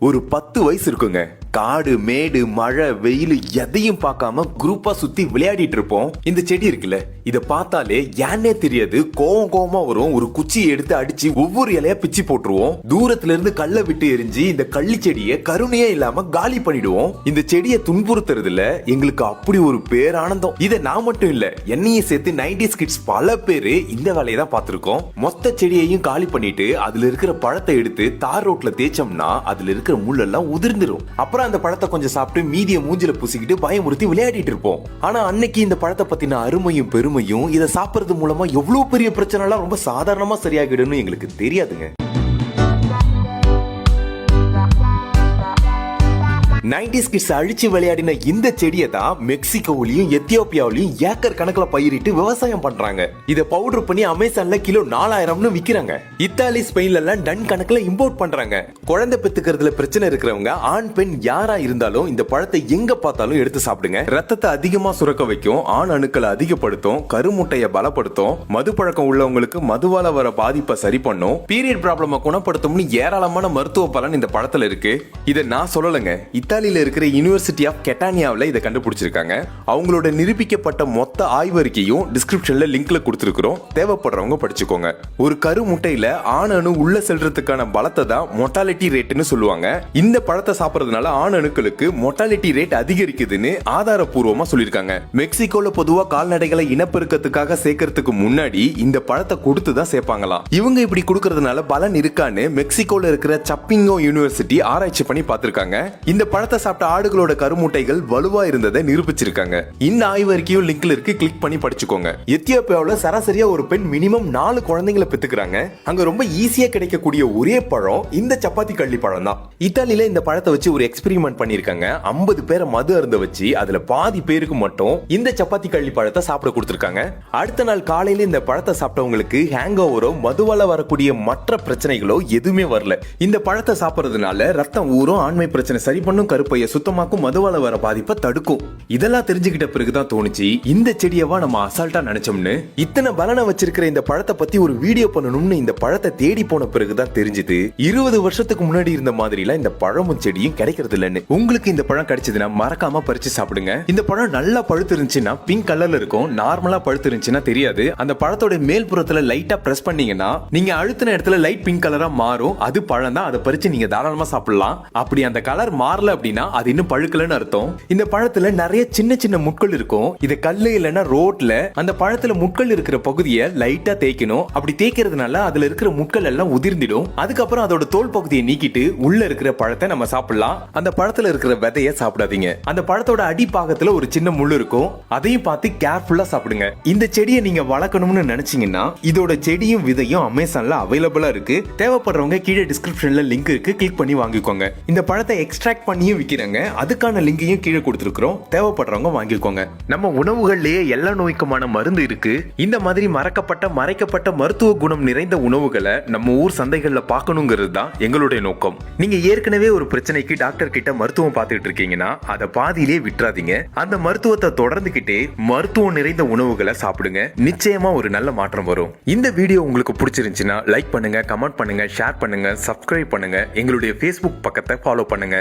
ஒரு பத்து வயசு இருக்குங்க. காடு மேடு மழை வெயில் எதையும் பார்க்காம குரூப்பா சுத்தி விளையாடிட்டு இருப்போம். இந்த செடி இருக்குல்ல இத பார்த்தாலே ஏன்னே தெரியாது. கோவம் கோவமா வரும். ஒரு குச்சியை எடுத்து அடிச்சு ஒவ்வொரு இலையா பிச்சு போட்டுருவோம். தூரத்துல இருந்து கல்லை விட்டு எரிஞ்சு இந்த கள்ளி செடியை கருணையே இல்லாம காலி பண்ணிடுவோம். இந்த செடியை துன்புறுத்துறதுல எங்களுக்கு அப்படி ஒரு பேரானந்தம். இதை நான் மட்டும் இல்ல என்னையும் சேர்த்து 90s கிட்ஸ் பல பேரு இந்த வேலையை தான் பார்த்திருக்கோம். மொத்த செடியையும் காலி பண்ணிட்டு அதுல இருக்கிற பழத்தை எடுத்து தார் ரோட்ல தேய்ச்சோம்னா அதுல இருக்கிற முள்ளெல்லாம் உதிர்ந்துரும். அப்புறம் அந்த பழத்தை கொஞ்சம் சாப்பிட்டு மீதிய மூஞ்சில பூசிக்கிட்டு பயமுறுத்தி விளையாடிட்டு இருப்போம். ஆனா அன்னைக்கு இந்த பழத்தை பத்தின அருமையும் பெருமையும் இதை சாப்பிடுறது மூலமா எவ்வளவு பெரிய பிரச்சனை எல்லாம் ரொம்ப சாதாரணமா சரியாகிடும்னு எங்களுக்கு தெரியாதுங்க. 90s கிட்ஸ் அழிச்சு விளையாடின இந்த செடியை தான் மெக்சிகோவிலையும் எத்தியோப்பியாவிலையும் ஏக்கர் கணக்குல பயிரிட்டு விவசாயம் பண்றாங்க. இத பவுடர் பண்ணி அமேசான்ல கிலோ நாலாயிரம்னு விக்கிறாங்க. இத்தாலி ஸ்பெயின்ல எல்லாம் டன் கணக்குல இம்போர்ட் பண்றாங்க. குழந்தை பெத்துக்கிறதுல பிரச்சனை இருக்கிறவங்க ஆண் பெண் யாரா இருந்தாலும் இந்த பழத்தை எங்க பார்த்தாலும் எடுத்து சாப்பிடுங்க. ரத்தத்தை அதிகமா சுரக்க வைக்கும் ஆண் அணுக்களை அதிகப்படுத்தும் கருமுட்டையை பலப்படுத்தும் மது பழக்கம் உள்ளவங்களுக்கு மதுவால வர பாதிப்பை சரி பண்ணும் பீரியட் ப்ராப்ளம குணப்படுத்தும்னு ஏராளமான மருத்துவ பலன் இந்த பழத்துல இருக்கு. இதை நான் சொல்லலைங்க. இத்தாலி இத்தாலியில் இருக்கிற யூனிவர்சிட்டி ஆஃப் கெட்டானியாவில் இதை கண்டுபிடிச்சிருக்காங்க. அவங்களோட நிரூபிக்கப்பட்ட மொத்த ஆய்வறிக்கையும் டிஸ்கிரிப்ஷனில் லிங்க்ல கொடுத்துருக்குறோம். தேவைப்படுறவங்க படிச்சுக்கோங்க. ஒரு கரு முட்டையில் ஆணணு உள்ள செல்றதுக்கான பலத்தை தான் மொட்டாலிட்டி ரேட்டுன்னு சொல்லுவாங்க. இந்த பழத்தை சாப்பிட்றதுனால ஆணணுக்களுக்கு மொட்டாலிட்டி ரேட் அதிகரிக்குதுன்னு ஆதாரப்பூர்வமா சொல்லியிருக்காங்க. மெக்சிகோல பொதுவா கால்நடைகளை இனப்பெருக்கத்துக்காக சேர்க்கறதுக்கு முன்னாடி இந்த பழத்தை கொடுத்து தான் சேர்ப்பாங்களாம். இவங்க இப்படி கொடுக்கறதுனால பலன் இருக்கான்னு மெக்சிகோல இருக்கிற சப்பிங்கோ யூனிவர்சிட்டி ஆராய்ச்சி பண்ணி பார்த்திருக்காங்க. இந்த பழத்தை சாப்பிட்ட ஆடுகளோட கருமுட்டைகள் வலுவா இருந்ததை நிரூபிச்சிருக்காங்க. இந்த ஆய்வறிக்கையும் லிங்க்ல இருக்கு. கிளிக் பண்ணி படிச்சுக்கோங்க. எத்தியோப்பியாவில் சராசரியா ஒரு பெண் மினிமம் நாலு குழந்தைங்களை பெத்துக்கிறாங்க. அங்க ரொம்ப ஈஸியா கிடைக்கக்கூடிய ஒரே பழம் இந்த சப்பாத்தி கள்ளி பழம் தான். இத்தாலியில இந்த பழத்தை வச்சு ஒரு எக்ஸ்பெரிமெண்ட் பண்ணிருக்காங்க. ஐம்பது பேரை மது அருந்த வச்சு அதுல பாதி பேருக்கு மட்டும் இந்த சப்பாத்தி கள்ளி பழத்தை சாப்பிட கொடுத்திருக்காங்க. அடுத்த நாள் காலையில இந்த பழத்தை சாப்பிட்டவங்களுக்கு ஹேங் ஓவரோ மதுவால வரக்கூடிய மற்ற பிரச்சனைகளோ எதுவுமே வரல. இந்த பழத்தை சாப்பிடுறதுனால ரத்தம் ஊறும் ஆண்மை பிரச்சனை சரி பண்ணும் கருப்பைய சுத்தமாக்கும் மதுவால வர பாதிப்பை தடுக்கும். இதெல்லாம் தெரிஞ்சுக்கிட்ட பிறகுதான் தோணுச்சு இந்த செடியவா நம்ம அசால்ட்டா நினைச்சோம்னு? இத்தனை பலனை வச்சிருக்கிற இந்த பழத்தை பத்தி ஒரு வீடியோ பண்ணணும்னு இந்த பழத்தை தேடி போன பிறகுதான் தெரிஞ்சது. இருபது வருஷத்துக்கு முன்னாடி இருந்த மாதிரிலாம் இந்த பழமும் செடியும் கிடைக்கிறது இல்லைன்னு. உங்களுக்கு இந்த பழம் கிடைச்சதுன்னா மறக்காம பறிச்சு சாப்பிடுங்க. இந்த பழம் நல்லா பழுத்து இருந்துச்சுன்னா பிங்க் கலர்ல இருக்கும். நார்மலா பழுத்து இருந்துச்சுன்னா தெரியாது. அந்த பழத்தோட மேல் புறத்துல லைட்டா பிரஸ் பண்ணீங்கன்னா நீங்க அழுத்தின இடத்துல லைட் பிங்க் கலரா மாறும். அது பழம் தான் அதை பறிச்சு நீங்க தாராளமா சாப்பிடலாம். அப்படி அந்த கலர் மாறல அப்படின்னா அது இன்னும் பழுக்கலன்னு அர்த்தம். இந்த பழத்துல நிறைய சின்ன சின்ன முட்கள் இருக்கும். இது கல்லு இல்லைன்னா ரோட்ல அந்த பழத்துல முட்கள் இருக்கிற பகுதியை லைட்டா தேய்க்கணும். அப்படி தேய்க்கிறதுனால அதுல இருக்கிற முட்கள் எல்லாம் உதிர்ந்திடும். அதுக்கப்புறம் அதோட தோல் பகுதியை நீக்கிட்டு உள்ள இருக்கிற பழத்தை நம்ம சாப்பிடலாம். அந்த பழத்துல இருக்கிற விதைய சாப்பிடாதீங்க. அந்த பழத்தோட அடிப்பாகத்துல ஒரு சின்ன முள் இருக்கும். அதையும் பார்த்து கேர்ஃபுல்லா சாப்பிடுங்க. இந்த செடியை நீங்க வளர்க்கணும்னு நினைச்சீங்கன்னா இதோட செடியும் விதையும் அமேசான்ல அவைலபிளா இருக்கு. தேவைப்படுறவங்க கீழே டிஸ்கிரிப்ஷன்ல லிங்க் இருக்கு. கிளிக் பண்ணி வாங்கிக்கோங்க. இந்த பழத்தை எக்ஸ்ட்ராக்ட் பண்ணி பண்ணியும் விற்கிறாங்க அதுக்கான லிங்கையும் கீழே கொடுத்துருக்குறோம். தேவைப்படுறவங்க வாங்கிக்கோங்க. நம்ம உணவுகள்லேயே எல்லா நோய்க்குமான மருந்து இருக்கு. இந்த மாதிரி மறக்கப்பட்ட மறைக்கப்பட்ட மருத்துவ குணம் நிறைந்த உணவுகளை நம்ம ஊர் சந்தைகளில் பார்க்கணுங்கிறது தான் எங்களுடைய நோக்கம். நீங்க ஏற்கனவே ஒரு பிரச்சனைக்கு டாக்டர் கிட்ட மருத்துவம் பார்த்துட்டு இருக்கீங்கன்னா அதை பாதியிலே விட்டுறாதீங்க. அந்த மருத்துவத்தை தொடர்ந்துகிட்டே மருத்துவம் நிறைந்த உணவுகளை சாப்பிடுங்க. நிச்சயமா ஒரு நல்ல மாற்றம் வரும். இந்த வீடியோ உங்களுக்கு பிடிச்சிருந்துச்சுன்னா லைக் பண்ணுங்க கமெண்ட் பண்ணுங்க ஷேர் பண்ணுங்க சப்ஸ்கிரைப் பண்ணுங்க. எங்களுடைய ஃபேஸ்புக் பக்கத்தை ஃபாலோ பண்ணுங்க.